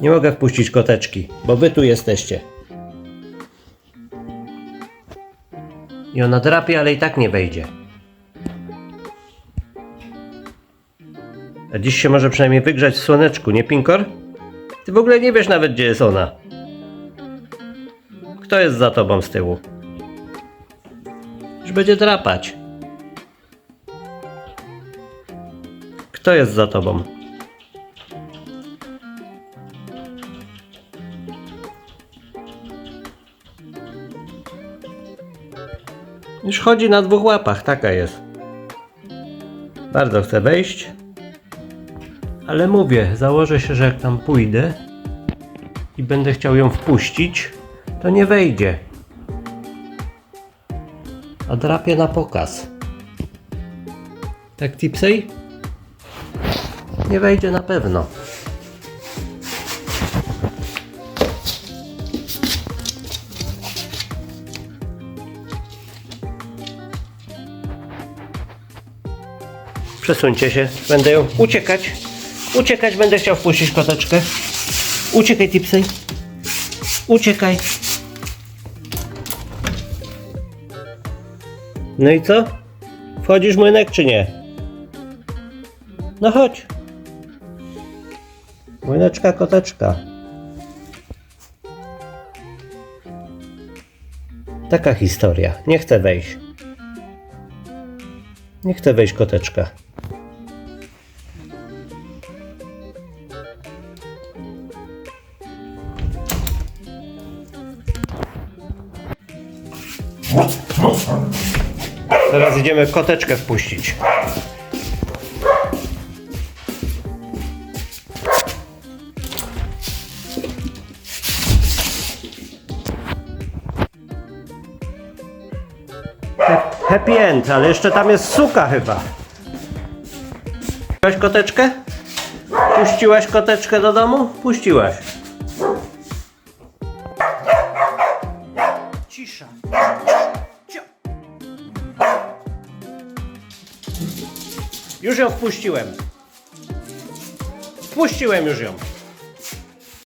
Nie mogę wpuścić koteczki, bo wy tu jesteście. I ona drapie, ale i tak nie wejdzie. A dziś się może przynajmniej wygrzać w słoneczku, nie Pinkor? Ty w ogóle nie wiesz nawet, gdzie jest ona. Kto jest za tobą z tyłu? Już będzie drapać. Kto jest za tobą? Już chodzi na dwóch łapach, taka jest. Bardzo chcę wejść. Ale mówię, założę się, że jak tam pójdę i będę chciał ją wpuścić, to nie wejdzie. A drapie na pokaz. Tak, Tipsej? Nie wejdzie na pewno. Przesuńcie się, będę ją uciekać. Uciekać będę chciał wpuścić koteczkę. Uciekaj, Tipsej. Uciekaj. No i co? Wchodzisz młynek czy nie? No chodź. Młyneczka, koteczka. Taka historia. Nie chcę wejść. Nie chcę wejść, koteczka. Teraz idziemy koteczkę wpuścić. Hap- Happy end, ale jeszcze tam jest suka chyba. Puściłaś koteczkę? Puściłaś koteczkę do domu? Puściłaś. Cisza. Już ją wpuściłem. Wpuściłem już ją.